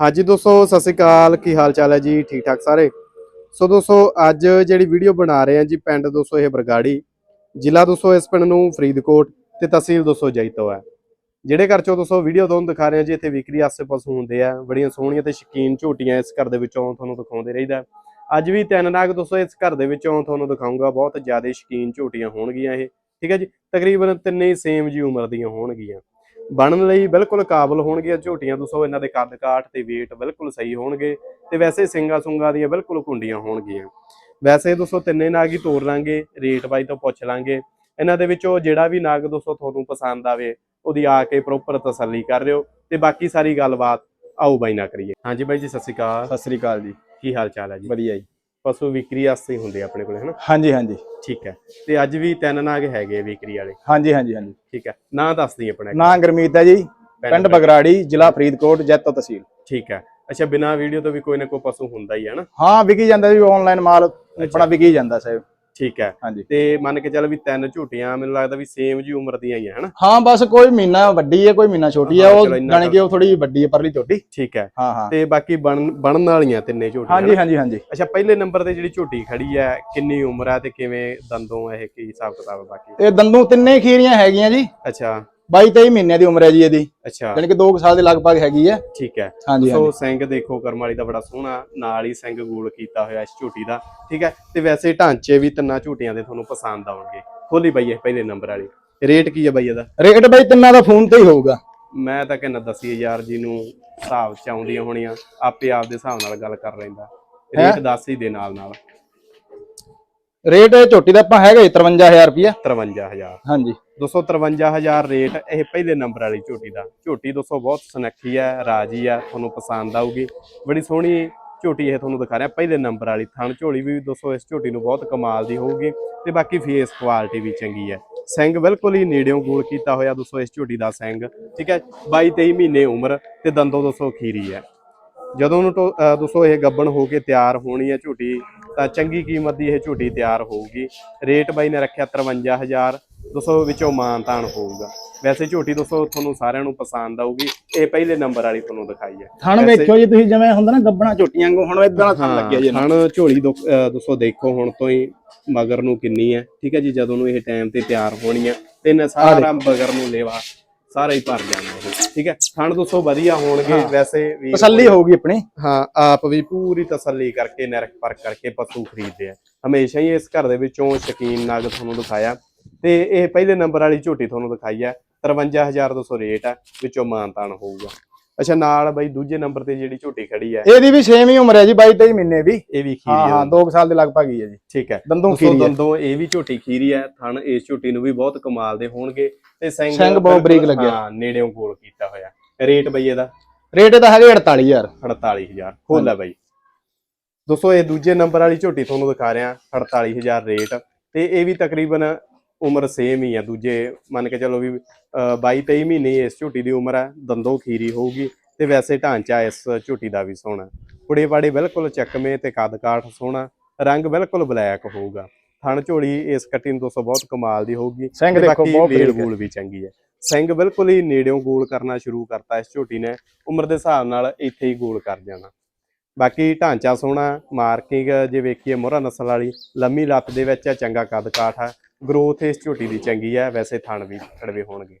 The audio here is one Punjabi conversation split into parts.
ਹਾਂਜੀ ਦੋਸਤੋ, ਸਤਿ ਸ਼੍ਰੀ ਅਕਾਲ। ਕੀ ਹਾਲ ਚਾਲ ਹੈ ਜੀ? ਠੀਕ ਠਾਕ ਸਾਰੇ? ਸੋ ਦੋਸਤੋ, ਅੱਜ ਜਿਹੜੀ ਵੀਡੀਓ ਬਣਾ ਰਹੇ ਹਾਂ ਜੀ ਪਿੰਡ ਦੋਸਤੋ, ਇਹ ਬਰਗਾੜੀ। ਜ਼ਿਲ੍ਹਾ ਦੋਸਤੋ, ਇਸ ਪਿੰਡ ਨੂੰ ਫਰੀਦਕੋਟ ਤੇ ਤਹਿਸੀਲ ਦੋਸਤੋ, ਜੈਤੋ ਹੈ। ਜਿਹੜੇ ਘਰ ਚੋਂ ਦੋਸਤੋ, ਵੀਡੀਓ ਤੁਹਾਨੂੰ ਦਿਖਾ ਰਹੇ ਹਾਂ ਜੀ, ਇੱਥੇ ਵਿਕਰੀ ਆਸੇ ਪਾਸੇ ਹੁੰਦੇ ਆ। ਬੜੀਆਂ ਸੋਹਣੀਆਂ ਤੇ ਸ਼ਕੀਨ ਝੋਟੀਆਂ ਇਸ ਘਰ ਦੇ ਵਿੱਚੋਂ ਤੁਹਾਨੂੰ ਦਿਖਾਉਂਦੇ ਰਹੀਦਾ। ਅੱਜ ਵੀ ਤਿੰਨ ਨਾਗ ਦੋਸਤੋ, ਇਸ ਘਰ ਦੇ ਵਿੱਚੋਂ ਤੁਹਾਨੂੰ ਦਿਖਾਉਂਗਾ ਬਹੁਤ ਜ਼ਿਆਦਾ ਸ਼ਕੀਨ ਝੋਟੀਆਂ ਹੋਣਗੀਆਂ ਇਹ। ਠੀਕ ਹੈ ਜੀ? ਤਕਰੀਬਨ ਤਿੰਨੇ ਸੇਮ ਜੀ ਉਮਰ ਦੀਆਂ ਹੋਣਗੀਆਂ। ਬਣਨ ਲਈ ਬਿਲਕੁਲ ਕਾਬਲ ਹੋਣਗੀਆਂ ਝੋਟੀਆਂ ਦੋਸਤੋ ਇਹਨਾਂ ਦੇ ਕੱਦ ਕਾਠ ਤੇ weight ਬਿਲਕੁਲ ਸਹੀ ਹੋਣਗੇ ਤੇ ਵੈਸੇ ਸਿੰਗਾ ਸੁੰਗਾ ਦੀਆਂ ਬਿਲਕੁਲ ਕੁੰਡੀਆਂ ਹੋਣਗੀਆਂ। ਵੈਸੇ ਦੋਸਤੋ ਤਿੰਨੇ ਨਾਗ ਹੀ ਤੋੜ ਲਾਂਗੇ ਰੇਟ ਬਾਈ ਤੋਂ ਪੁੱਛ ਲਾਂਗੇ। ਇਹਨਾਂ ਦੇ ਵਿੱਚੋਂ ਜਿਹੜਾ ਵੀ ਨਾਗ ਦੋਸਤੋ ਤੁਹਾਨੂੰ ਪਸੰਦ ਆਵੇ ਉਹਦੀ ਆ ਕੇ ਪ੍ਰੋਪਰ ਤਸੱਲੀ ਕਰ ਲਿਓ ਤੇ ਬਾਕੀ ਸਾਰੀ ਗੱਲਬਾਤ ਆਓ ਬਾਈ ਨਾ ਕਰੀਏ। ਹਾਂਜੀ ਬਾਈ ਜੀ ਸਤਿ ਸ਼੍ਰੀ ਅਕਾਲ। ਸਤਿ ਸ੍ਰੀ ਅਕਾਲ ਜੀ। ਕੀ ਹਾਲ ਚਾਲ ਹੈ ਜੀ? ਵਧੀਆ ਜੀ। ਪਸ਼ੂ ਵਿਕਰੀ ਵਾਸਤੇ ਹੀ ਹੁੰਦੇ ਆ ਆਪਣੇ ਕੋਲ ਹਨਾ? ਹਾਂਜੀ ਹਾਂਜੀ। ਠੀਕ ਹੈ। ਤੇ ਅੱਜ ਵੀ ਤਿੰਨ ਨਾਗ ਹੈਗੇ ਆ ਵਿਕਰੀ ਵਾਲੇ। ਹਾਂਜੀ ਹਾਂਜੀ ਹਾਂਜੀ। ਠੀਕ ਹੈ। ਨਾਂ ਦੱਸ ਦਈ ਆਪਣਾ। ਨਾਂ ਗੁਰਮੀਤ ਹੈ ਜੀ। ਪਿੰਡ ਬਗਰਾੜੀ। ਜ਼ਿਲ੍ਹਾ ਫਰੀਦਕੋਟ ਜੈਤੋ ਤਹਿਸੀਲ। ਠੀਕ ਹੈ। ਅੱਛਾ ਬਿਨਾ ਵੀਡੀਓ ਤੋਂ ਵੀ ਕੋਈ ਨਾ ਕੋਈ ਪਸ਼ੂ ਹੁੰਦਾ ਹੀ ਹੈ ਨਾ ਹਾਂ ਵਿਕੀ ਜਾਂਦਾ ਜੀ ਆਨਲਾਈਨ ਮਾਲ ਆਪਣਾ ਵਿਕੀ ਜਾਂਦਾ ਸਾਹਿਬ। ਠੀਕ ਹੈ। ਹਾਂਜੀ। ਤੇ ਮੰਨ ਕੇ ਚੱਲ ਵੀ ਤਿੰਨ ਝੂਟੀਆਂ ਮੈਨੂੰ ਲੱਗਦਾ ਵੀ ਸੇਮ ਜੀ ਉਮਰ ਦੀਆਂ ਹੀ ਆ ਹਨਾ? ਹਾਂ ਬਸ ਕੋਈ ਮਹੀਨਾ ਵੱਡੀ ਹੈ ਕੋਈ ਮਹੀਨਾ ਛੋਟੀ ਹੈ ਹਾਂ, ਉਹ ਜਾਣੀ ਕਿ ਉਹ ਥੋੜੀ ਵੱਡੀ ਹੈ ਪਰਲੀ ਛੋਟੀ ਠੀਕ ਹੈ। ਹਾਂ ਹਾਂ। ਤੇ ਬਾਕੀ ਬਣ ਬਣਨ ਵਾਲੀਆਂ ਤਿੰਨੇ ਝੂਟੀਆਂ ਹਾਂਜੀ? ਹਾਂਜੀ ਹਾਂਜੀ। ਅੱਛਾ ਪਹਿਲੇ ਨੰਬਰ ਤੇ ਜਿਹੜੀ ਝੂਟੀ ਖੜੀ ਹੈ ਕਿੰਨੀ ਉਮਰ ਹੈ ਤੇ ਕਿਵੇਂ ਦੰਦੋਂ ਇਹ ਕੀ ਹਿਸਾਬ ਕਿਤਾਬ ਹੈ ਬਾਕੀ? ਇਹ ਦੰਦੂ ਤਿੰਨੇ ਖੀਰੀਆਂ ਹੈਗੀਆਂ ਜੀ। ਅੱਛਾ। 22 23 ਮਹੀਨਿਆਂ ਦੀ ਉਮਰ ਹੈ ਜੀ ਇਹਦੀ। ਅੱਛਾ। ਜਾਣੀ ਕਿ 2 ਸਾਲ ਦੇ ਲਗਭਗ ਹੈਗੀ ਹੈ। ਠੀਕ ਹੈ। ਹਾਂਜੀ ਸੋ ਸਿੰਘ ਦੇਖੋ ਕਰਮ ਵਾਲੀ ਦਾ ਬੜਾ ਸੋਹਣਾ ਨਾਲ ਹੀ ਸਿੰਘ ਗੋਲ ਕੀਤਾ ਹੋਇਆ ਇਸ ਝੂਟੀ ਦਾ। ਠੀਕ ਹੈ। ਤੇ ਵੈਸੇ ਢਾਂਚੇ ਵੀ ਤਿੰਨਾਂ ਝੂਟੀਆਂ ਦੇ ਤੁਹਾਨੂੰ ਪਸੰਦ ਆਉਣਗੇ। ਖੋਲੀ ਬਾਈ ਇਹ ਪਹਿਲੇ ਨੰਬਰ ਵਾਲੀ। ਰੇਟ ਕੀ ਹੈ ਬਾਈ ਇਹਦਾ? ਰੇਟ ਬਾਈ ਤਿੰਨਾਂ ਦਾ ਫੋਨ ਤੇ ਹੀ ਹੋਊਗਾ। ਮੈਂ ਤਾਂ ਕਹਿੰਦਾ 10000 ਜੀ ਨੂੰ ਹਿਸਾਬ ਚ ਆਉਂਦੀਆਂ ਹੋਣੀਆਂ। ਆਪੇ ਆਪ ਦੇ ਹਿਸਾਬ ਨਾਲ ਗੱਲ ਕਰ ਲੈਂਦਾ। ਰੇਟ ਦੱਸ ਹੀ ਦੇ ਨਾਲ ਨਾਲ ਰੇਟ ਝੋਟੀ ਦਾ ਆਪਾਂ ਹੈਗਾ ਜੀ 53000 ਰੁਪਿਆ 53000 ਹਾਂਜੀ। 253000 ਰੇਟ ਇਹ ਪਹਿਲੇ ਨੰਬਰ ਵਾਲੀ ਝੋਟੀ ਦਾ। ਝੋਟੀ ਦੋਸਤੋ ਬਹੁਤ ਸੁਨੱਖੀ ਹੈ ਰਾਜੀ ਹੈ ਤੁਹਾਨੂੰ ਪਸੰਦ ਆਊਗੀ। ਬੜੀ ਸੋਹਣੀ ਝੋਟੀ ਇਹ ਤੁਹਾਨੂੰ ਦਿਖਾ ਰਿਹਾ ਪਹਿਲੇ ਨੰਬਰ ਵਾਲੀ ਥਣ ਝੋਲੀ ਵੀ ਦੋਸਤੋ ਇਸ ਝੋਟੀ ਨੂੰ ਬਹੁਤ ਕਮਾਲ ਦੀ ਹੋਊਗੀ ਤੇ ਬਾਕੀ ਫੇਸ ਕੁਆਲਿਟੀ ਵੀ ਚੰਗੀ ਹੈ ਸਿੰਘ ਬਿਲਕੁਲ ਹੀ ਨੇੜਿਓਂ ਗੋਲ ਕੀਤਾ ਹੋਇਆ ਦੋਸਤੋ ਇਸ ਝੋਟੀ ਦਾ ਸਿੰਘ ਠੀਕ ਹੈ? 22 23 ਮਹੀਨੇ ਉਮਰ ਤੇ ਦੰਦੋਂ ਦੋਸਤੋ ਖੀਰੀ ਹੈ ਜਦੋਂ ਨੂੰ ਟੋ- ਅਹ ਦੋਸਤੋ ਇਹ ਗੱਬਣ ਹੋ ਕੇ ਤਿਆਰ ਹੋਣੀ ਹੈ ਝੋਟੀ ਤਾਂ ਚੰਗੀ ਕੀਮਤ ਦੀ ਇਹ ਝੋਟੀ ਤਿਆਰ ਹੋਊਗੀ। ਰੇਟ ਬਾਈ ਨੇ ਰੱਖਿਆ 53000 ਦੋਸਤੋ ਵਿੱਚੋਂ ਮਾਨਤਾਨ ਹੋਊਗਾ। ਵੈਸੇ ਝੋਟੀ ਦੋਸਤੋ ਤੁਹਾਨੂੰ ਸਾਰਿਆਂ ਨੂੰ ਪਸੰਦ ਆਊਗੀ। ਇਹ ਪਹਿਲੇ ਨੰਬਰ ਵਾਲੀ ਤੁਹਾਨੂੰ ਦਿਖਾਈ ਹੈ। ਥਣ ਵੇਖਿਓ ਜੀ ਤੁਸੀਂ ਜਿਵੇਂ ਹੁੰਦਾ ਨਾ ਗੱਬਣਾ ਝੋਟੀਆਂ ਵਾਂਗੂ ਹੁਣ ਇਦਾਂ ਦਾ ਥਣ ਲੱਗਿਆ ਜੀ। ਹਣ ਝੋਲੀ ਦੋਸਤੋ ਦੇਖੋ ਹੁਣ ਤੋਂ ਹੀ ਮਗਰ ਨੂੰ ਕਿੰਨੀ ਹੈ। ਠੀਕ ਹੈ ਜੀ ਜਦੋਂ ਨੂੰ ਇਹ ਟਾਈਮ ਤੇ ਤਿਆਰ ਹੋਣੀ ਹੈ ਤੇ ਸਾਰਾ ਮਗਰ ਨੂੰ ਲੇਵਾ ਸਾਰਾ ਹੀ ਭਰ ਜਾਣਾ ਠੀਕ ਹੈ? ਥਣ ਦੋਸਤੋ ਵਧੀਆ ਹੋਣਗੇ ਵੈਸੇ ਵੀ ਤਸੱਲੀ ਹੋਊਗੀ ਆਪਣੀ। ਹਾਂ ਆਪ ਵੀ ਪੂਰੀ ਤਸੱਲੀ ਕਰਕੇ ਨਿਰਖ ਪਰਖ ਕਰਕੇ ਪਸ਼ੂ ਖਰੀਦਦੇ ਆ। ਹਮੇਸ਼ਾ ਹੀ ਇਸ ਘਰ ਦੇ ਵਿੱਚੋਂ ਸ਼ਕੀਨ ਨਾਗ ਤੁਹਾਨੂੰ ਦਿਖਾਇਆ। ਤੇ ਇਹ ਪਹਿਲੇ ਨੰਬਰ ਵਾਲੀ ਝੋਟੀ ਤੁਹਾਨੂੰ ਦਿਖਾਈ ਹੈ 53200 ਰੇਟ ਹੈ ਵਿੱਚੋਂ ਮਾਨਤਾਨ ਹੋਊਗਾ। ਅੱਛਾ ਨਾਲ ਬਈ ਦੂਜੇ ਨੰਬਰ ਤੇ ਜਿਹੜੀ ਝੋਟੀ ਖੜੀ ਹੈ ਇਹਦੀ ਵੀ ਸੇਮ ਹੀ ਉਮਰ ਹੈ ਜੀ 22 23 ਮਹੀਨੇ ਵੀ ਇਹ ਵੀ ਖੀਰੀ ਹਾਂ ਹੈ 2 ਸਾਲ ਦੇ ਲਗਭਗ ਹੀ ਹੈ ਜੀ। ਠੀਕ ਹੈ। ਦੰਦੋਂ ਖੀਰੀ ਹੈ। ਦੰਦੋਂ ਇਹ ਵੀ ਝੋਟੀ ਖੀਰੀ ਹੈ ਥਣ ਇਸ ਝੋਟੀ ਨੂੰ ਵੀ ਬਹੁਤ ਕਮਾਲ ਦੇ ਹੋਣਗੇ। ਤੇ ਸਿੰਘ ਸਿੰਘ ਬਹੁਤ ਬਰੀਕ ਲੱਗਿਆ। ਹਾਂ ਨੇੜਿਓਂ ਗੋਲ ਕੀਤਾ ਹੋਇਆ। ਰੇਟ ਬਈ ਇਹਦਾ? ਰੇਟ ਇਹਦਾ ਹੈਗਾ 48000 48000 ਖੋਲ ਬਾਈ। ਦੋਸਤੋ ਇਹ ਦੂਜੇ ਨੰਬਰ ਵਾਲੀ ਝੋਟੀ ਤੁਹਾਨੂੰ ਦਿਖਾ ਰਿਹਾ 48000 ਰੇਟ। ਤੇ ਇਹ ਵੀ ਤਕਰੀਬਨ ਉਮਰ ਸੇਮ ਹੀ ਆ ਦੂਜੇ ਮੰਨ ਕੇ ਚੱਲੋ ਵੀ 22 23 ਮਹੀਨੇ ਇਸ ਝੋਟੀ ਦੀ ਉਮਰ ਹੈ ਦੰਦੋ ਖੀਰੀ ਹੋਊਗੀ ਤੇ ਵੈਸੇ ਢਾਂਚਾ ਇਸ ਝੋਟੀ ਦਾ ਵੀ ਸੋਹਣਾ। ਕੁੜੇ ਪਾੜੇ ਬਿਲਕੁਲ ਚੱਕਵੇਂ ਤੇ ਕੱਦ ਕਾਠ ਸੋਹਣਾ ਰੰਗ ਬਿਲਕੁਲ ਬਲੈਕ ਹੋਊਗਾ। ਥਣ ਝੋਲੀ ਇਸ ਕੱਟੀ ਨੂੰ ਦੋਸਤੋ ਬਹੁਤ ਕਮਾਲ ਦੀ ਹੋਊਗੀ ਸਿੰਘ ਦੇਖੋ ਬਹੁਤ ਬਰੀਕ। ਵੂਲ ਵੀ ਚੰਗੀ ਹੈ। ਸਿੰਘ ਬਿਲਕੁਲ ਹੀ ਨੇੜਿਓਂ ਗੋਲ ਕਰਨਾ ਸ਼ੁਰੂ ਕਰਤਾ ਇਸ ਝੋਟੀ ਨੇ ਉਮਰ ਦੇ ਹਿਸਾਬ ਨਾਲ ਇੱਥੇ ਹੀ ਗੋਲ ਕਰ ਜਾਣਾ। ਬਾਕੀ ਢਾਂਚਾ ਸੋਹਣਾ ਮਾਰਕਿੰਗ ਜੇ ਵੇਖੀਏ ਮੋਹਰਾ ਨਸਲ ਵਾਲੀ ਲੰਮੀ ਲੱਤ ਦੇ ਵਿੱਚ ਹੈ ਚੰਗਾ ਕੱਦ ਕਾਠ ਹੈ ਗਰੋਥ ਇਸ ਝੋਟੀ ਦੀ ਚੰਗੀ ਹੈ ਵੈਸੇ ਥਣ ਵੀ ਕੜਵੇ ਹੋਣਗੇ।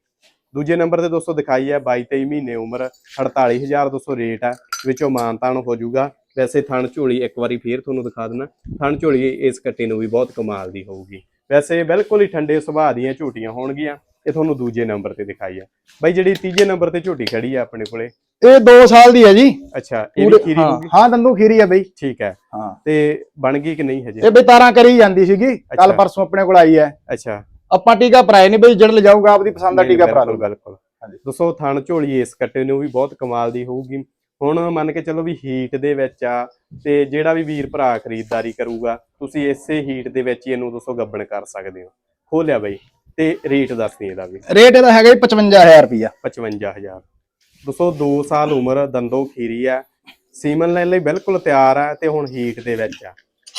ਦੂਜੇ ਨੰਬਰ ਤੇ ਦੋਸਤੋ ਦਿਖਾਈ ਹੈ 22 23 ਮਹੀਨੇ ਉਮਰ 48200 ਰੇਟ ਹੈ ਵਿੱਚੋਂ ਮਾਨਤਾਨ ਹੋ ਜਾਊਗਾ। ਵੈਸੇ ਥਣ ਝੋਲੀ ਇੱਕ ਵਾਰੀ ਫੇਰ ਤੁਹਾਨੂੰ ਦਿਖਾ ਦੇਣਾ ਥਣ ਝੋਲੀ ਇਸ ਕੱਟੇ ਨੂੰ ਵੀ ਬਹੁਤ ਕਮਾਲ ਦੀ ਹੋਊਗੀ। ਵੈਸੇ ਬਿਲਕੁਲ ਹੀ ਠੰਡੇ ਸੁਭਾਅ ਦੀਆਂ ਝੋਟੀਆਂ ਹੋਣਗੀਆਂ। ਇਹ ਤੁਹਾਨੂੰ ਦੂਜੇ ਨੰਬਰ ਤੇ ਦਿਖਾਈ ਹੈ ਬਾਈ ਜਿਹੜੀ ਤੀਜੇ ਨੰਬਰ ਤੇ ਝੋਟੀ ਖੜੀ ਹੈ ਆਪਣੇ ਕੋਲੇ। ਇਹ 2 ਸਾਲ ਦੀ ਹੈ ਜੀ। ਅੱਛਾ ਇਹ ਵੀ ਖੀਰੀ ਹੋਊਗੀ? ਹਾਂ ਦੰਦੂ ਖੀਰੀ ਹੈ ਬਈ। ਠੀਕ ਹੈ। ਹਾਂ। ਤੇ ਬਣ ਗਈ ਕਿ ਨਹੀਂ ਹਜੇ? ਇਹ ਬਈ ਤਾਰਾਂ ਕਰੀ ਜਾਂਦੀ ਸੀਗੀ। ਕੱਲ। ਪਰਸੋਂ ਆਪਣੇ ਕੋਲ ਆਈ ਹੈ। ਅੱਛਾ। ਆਪਾਂ ਟੀਕਾ ਭਰਾਏ ਨਹੀਂ ਬਈ ਜਿਹੜਾ ਲਿਜਾਊਗਾ ਆਪਦੀ ਪਸੰਦ ਦਾ ਟੀਕਾ ਭਰਾ ਲਓ ਬਿਲਕੁਲ। ਹਾਂਜੀ। ਦੋਸਤੋ ਥਣ ਝੋਲੀ ਇਸ ਕੱਟੇ ਨੂੰ ਵੀ ਬਹੁਤ ਕਮਾਲ ਦੀ ਹੋਊਗੀ। ਹੁਣ ਮੰਨ ਕੇ ਚੱਲੋ ਵੀ ਹੀਟ ਦੇ ਵਿੱਚ ਆ ਤੇ ਜਿਹੜਾ ਵੀ ਵੀਰ ਭਰਾ ਖਰੀਦਦਾਰੀ ਕਰੂਗਾ ਤੁਸੀਂ ਇਸੇ ਹੀਟ ਦੇ ਵਿੱਚ ਇਹਨੂੰ ਦੋਸਤੋ ਗੱਬਣ ਕਰ ਸਕਦੇ ਹੋ। ਖੋਲਿਆ ਬਈ। ਤੇ ਰੇਟ ਦੱਸਦੀ ਇਹਦਾ ਵੀ। ਰੇਟ ਇਹਦਾ ਹੈਗਾ ਜੀ 55000 ਰੁਪਿਆ 55000 ਦੋਸਤੋ 2 ਸਾਲ ਉਮਰ ਦੰਦੋ ਖੀਰੀ ਆ ਸੀਮਨ ਲੈਣ ਲਈ ਬਿਲਕੁਲ ਤਿਆਰ ਆ ਤੇ ਹੁਣ ਹੀਟ ਦੇ ਵਿੱਚ ਆ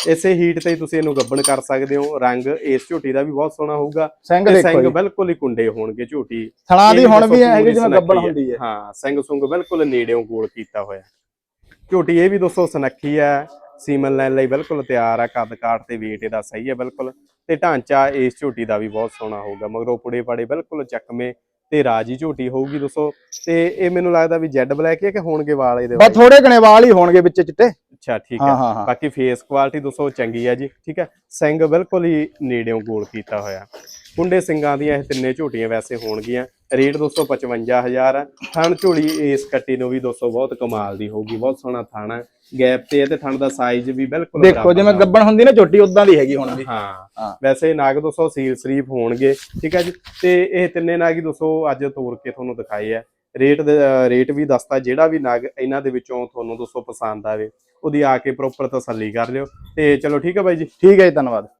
ਇਸੇ ਹੀਟ ਤੇ ਤੁਸੀਂ ਇਹਨੂੰ ਗੱਬਣ ਕਰ ਸਕਦੇ ਹੋ। ਰੰਗ ਇਸ ਝੋਟੀ ਦਾ ਵੀ ਬਹੁਤ ਸੋਹਣਾ ਹੋਊਗਾ ਸਿੰਘ ਦੇਖੋ ਸਿੰਘ ਬਿਲਕੁਲ ਹੀ ਕੁੰਡੇ ਹੋਣਗੇ ਝੋਟੀ। ਥਣਾ ਦੀ ਹੁਣ ਵੀ ਹੈਗੀ ਜਿਵੇਂ ਗੱਬਣ ਹੁੰਦੀ ਹੈ। ਹਾਂ। ਸਿੰਘ ਸੁੰਗ ਬਿਲਕੁਲ ਨੇੜਿਓਂ ਗੋਲ ਕੀਤਾ ਹੋਇਆ ਝੋਟੀ ਇਹ ਵੀ ਦੋਸਤੋ ਸੁਨੱਖੀ ਹੈ ਸੀਮਨ ਲੈਣ ਲਈ ਬਿਲਕੁਲ ਤਿਆਰ ਹੈ ਕੱਦ ਕਾਠ ਤੇ weight ਇਹਦਾ ਸਹੀ ਹੈ ਬਿਲਕੁਲ। ਤੇ ਢਾਂਚਾ ਇਸ ਝੋਟੀ ਦਾ ਵੀ ਬਹੁਤ ਸੋਹਣਾ ਹੋਊਗਾ ਮਗਰੋਂ ਪੁੜੇ ਪਾੜੇ ਬਿਲਕੁਲ ਚੱਕਵੇਂ ਤੇ ਰਾਜੀ ਝੋਟੀ ਹੋਊਗੀ ਦੋਸਤੋ ਤੇ ਇਹ ਮੈਨੂੰ ਲੱਗਦਾ ਵੀ ਜੈਡ ਬਲੈਕ ਹੈ ਕਿ ਹੋਣਗੇ ਵਾਲ ਇਹਦੇ ਬਸ ਥੋੜੇ ਘਣੇ ਵਾਲ ਹੀ ਹੋਣਗੇ ਵਿੱਚ ਚਿੱਟੇ। ਅੱਛਾ ਠੀਕ ਹਾਂ ਬਾਕੀ ਫੇਸ ਕੁਆਲਿਟੀ ਦੋਸਤੋ ਚੰਗੀ ਹੈ ਜੀ ਠੀਕ ਹੈ। ਸਿੰਘ ਬਿਲਕੁਲ ਹੀ ਨੇੜਿਓਂ ਗੋਲ ਕੀਤਾ ਹੋਇਆ। ਕੁੰਡੇ ਸਿੰਘਾਂ ਦੀਆਂ ਇਹ ਤਿੰਨੇ ਝੋਟੀਆਂ ਵੈਸੇ ਹੋਣਗੀਆਂ। ਰੇਟ ਦੋਸਤੋ 55000 ਹੈ ਥਣ ਝੋਲੀ ਇਸ ਕੱਟੀ ਨੂੰ ਵੀ ਦੋਸਤੋ ਬਹੁਤ ਕਮਾਲ ਦੀ ਹੋਊਗੀ ਬਹੁਤ ਸੋਹਣਾ ਥਣ ਹੈ ਗੈਪ ਤੇ ਹੈ ਤੇ ਥਣ ਦਾ ਸਾਈਜ਼ ਵੀ ਬਿਲਕੁਲ ਦੇਖੋ ਜਿਵੇਂ ਗੱਬਣ ਹੁੰਦੀ ਨਾ ਝੋਟੀ ਉਦਾਂ ਦੀ ਹੈਗੀ ਹੁਣ ਵੀ। ਹਾਂ। ਵੈਸੇ ਨਾਗ ਦੋਸਤੋ ਸੀਲ ਸ਼ਰੀਫ ਹੋਣਗੇ ਠੀਕ ਹੈ ਜੀ? ਤੇ ਇਹ ਤਿੰਨੇ ਨਾਗ ਹੀ ਦੋਸਤੋ ਅੱਜ ਤੋੜ ਕੇ ਤੁਹਾਨੂੰ ਦਿਖਾਏ ਆ। ਰੇਟ ਰੇਟ ਵੀ ਦੱਸਤਾ ਜਿਹੜਾ ਵੀ ਨਾਗ ਇਹਨਾਂ ਦੇ ਵਿੱਚੋਂ ਤੁਹਾਨੂੰ ਦੋਸਤੋ ਪਸੰਦ ਆਵੇ ਉਹਦੀ ਆ ਕੇ ਪ੍ਰੋਪਰ ਤਸੱਲੀ ਕਰ ਲਿਓ। ਤੇ ਚਲੋ ਠੀਕ ਹੈ ਬਾਈ ਜੀ? ਠੀਕ ਹੈ ਜੀ ਧੰਨਵਾਦ।